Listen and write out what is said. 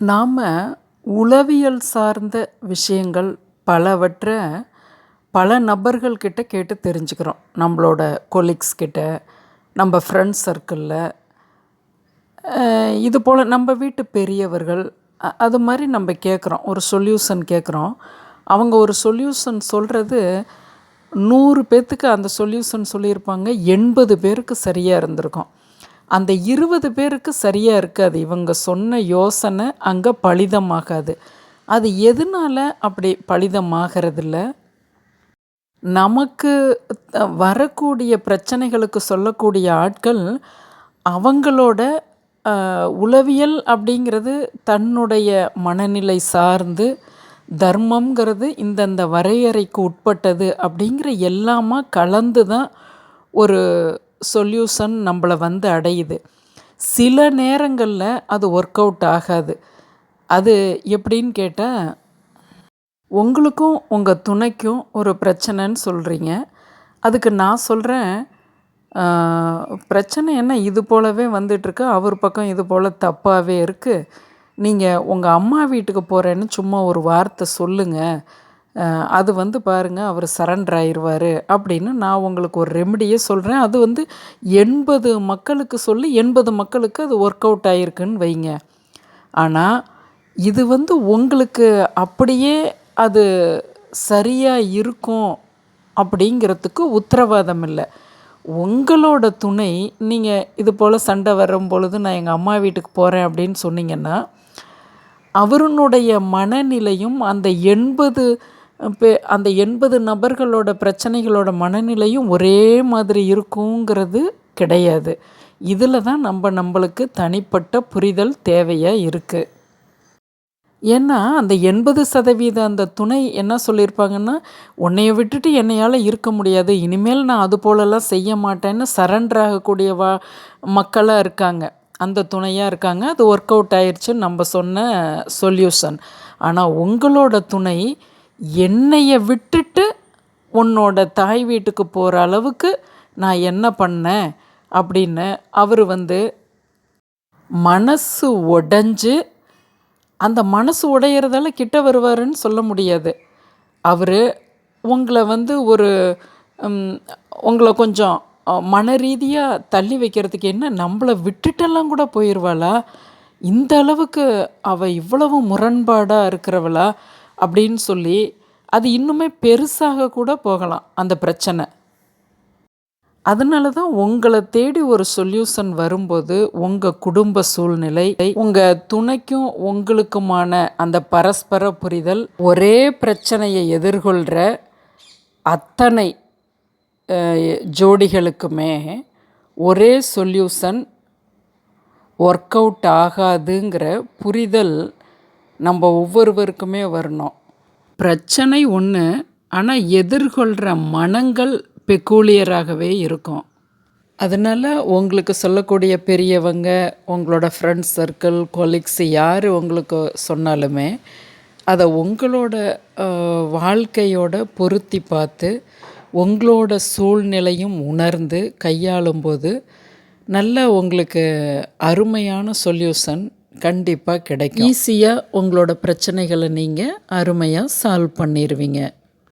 நாம் உளவியல் சார்ந்த விஷயங்கள் பலவற்றை பல நபர்கள்கிட்ட கேட்டு தெரிஞ்சுக்கிறோம். நம்மளோட கொலீக்ஸ் கிட்ட நம்ம ஃப்ரெண்ட்ஸ் சர்க்கிளில் இது போல் நம்ம வீட்டு பெரியவர்கள் அது மாதிரி நம்ம கேட்குறோம். ஒரு சொல்யூஷன் கேட்குறோம். அவங்க ஒரு சொல்யூஷன் சொல்கிறது நூறு பேர்த்துக்கு அந்த சொல்யூஷன் சொல்லியிருப்பாங்க. எண்பது பேருக்கு சரியாக இருந்திருக்கும். அந்த இருபது பேருக்கு சரியாக இருக்காது. இவங்க சொன்ன யோசனை அங்கே பலிதமாகாது. அது எதனால் அப்படி பலிதமாகறதில்ல? நமக்கு வரக்கூடிய பிரச்சனைகளுக்கு சொல்லக்கூடிய ஆட்கள் அவங்களோட உளவியல் அப்படிங்கிறது தன்னுடைய மனநிலை சார்ந்து தர்மம்ங்கிறது இந்தந்த வரையறைக்கு உட்பட்டது அப்படிங்கிற எல்லாமா கலந்து தான் ஒரு சொல்யூஷன் நம்மளை வந்து அடையுது. சில நேரங்களில் அது ஒர்க் அவுட் ஆகாது. அது எப்படின்னு கேட்டால் உங்களுக்கும் உங்கள் துணைக்கும் ஒரு பிரச்சனைன்னு சொல்கிறீங்க அதுக்கு நான் சொல்கிறேன் பிரச்சனை என்ன? இது போலவே வந்துட்டுருக்கு. அவர் பக்கம் இது போல் தப்பாகவே இருக்குது நீங்கள் உங்கள் அம்மா வீட்டுக்கு போகிறேன்னு சும்மா ஒரு வார்த்தை சொல்லுங்கள் அது வந்து பாருங்கள் அவர் சரண்டர் ஆயிடுவார் அப்படின்னு நான் உங்களுக்கு ஒரு ரெமெடியே சொல்கிறேன் அது வந்து எண்பது மக்களுக்கு சொல்லி எண்பது மக்களுக்கு அது ஒர்க் அவுட் ஆகிருக்குன்னு வைங்க. ஆனால் இது வந்து உங்களுக்கு அப்படியே அது சரியாக இருக்கும் அப்படிங்கிறதுக்கு உத்தரவாதம் இல்லை. உங்களோட துணை நீங்கள் இது போல் சண்டை வரும் பொழுது நான் எங்கள் அம்மா வீட்டுக்கு போகிறேன் அப்படின்னு சொன்னீங்கன்னா அவருனுடைய மனநிலையும் அந்த எண்பது இப்போ அந்த எண்பது நபர்களோட பிரச்சனைகளோட மனநிலையும் ஒரே மாதிரி இருக்குங்கிறது கிடையாது. இதில் தான் நம்ம நம்மளுக்கு தனிப்பட்ட புரிதல் தேவையாக இருக்குது ஏன்னா அந்த எண்பது சதவீத அந்த துணை என்ன சொல்லியிருப்பாங்கன்னா உன்னைய விட்டுட்டு என்னையால் இருக்க முடியாது. இனிமேல் நான் அது போலலாம் செய்ய மாட்டேன்னு சரண்டர் ஆகக்கூடிய வா மக்களாக இருக்காங்க. அந்த துணையாக இருக்காங்க. அது ஒர்க் அவுட் ஆயிடுச்சு நம்ம சொன்ன சொல்யூஷன் ஆனால் உங்களோட துணை என்னையை விட்டுட்டு உன்னோட தாய் வீட்டுக்கு போகிற அளவுக்கு நான் என்ன பண்ணேன் அப்படின்னு அவர் வந்து மனசு உடைஞ்சு அந்த மனசு உடையிறதால கிட்ட வருவாருன்னு சொல்ல முடியாது. அவர் உங்களை வந்து ஒரு உங்களை கொஞ்சம் மன ரீதியாக தள்ளி வைக்கிறதுக்கு என்ன நம்மளை விட்டுட்டெல்லாம் கூட போயிடுவாளா இந்த அளவுக்கு அவள் இவ்வளவு முரண்பாடாக இருக்கிறவளா? அப்படின்னு சொல்லி அது இன்னுமே பெருசாக கூட போகலாம் அந்த பிரச்சனை. அதனால தான் உங்களை தேடி ஒரு சொல்யூஷன் வரும்போது உங்கள் குடும்ப சூழ்நிலை உங்கள் துணைக்கும் உங்களுக்குமான அந்த பரஸ்பர புரிதல் ஒரே பிரச்சனையை எதிர்கொள்கிற அத்தனை ஜோடிகளுக்குமே ஒரே சொல்யூஷன் ஒர்க் அவுட் ஆகாதுங்கிற புரிதல் நம்ம ஒவ்வொருவருக்குமே வரணும். பிரச்சனை ஒன்று ஆனால் எதிர்கொள்கிற மனங்கள் பெக்கூலியராகவே இருக்கும். அதனால் உங்களுக்கு சொல்லக்கூடிய பெரியவங்க உங்களோட ஃப்ரெண்ட்ஸ் சர்க்கிள் கொலீக்ஸ் யார் உங்களுக்கு சொன்னாலுமே அதை உங்களோட வாழ்க்கையோட பொருத்தி பார்த்து உங்களோட சூழ்நிலையும் உணர்ந்து கையாளும்போது நல்ல உங்களுக்கு அருமையான சொல்யூஷன் கண்டிப்பாக கிடைக்கும். ஈஸியாக உங்களோட பிரச்சனைகளை நீங்கள் அருமையாக சால்வ் பண்ணிடுவீங்க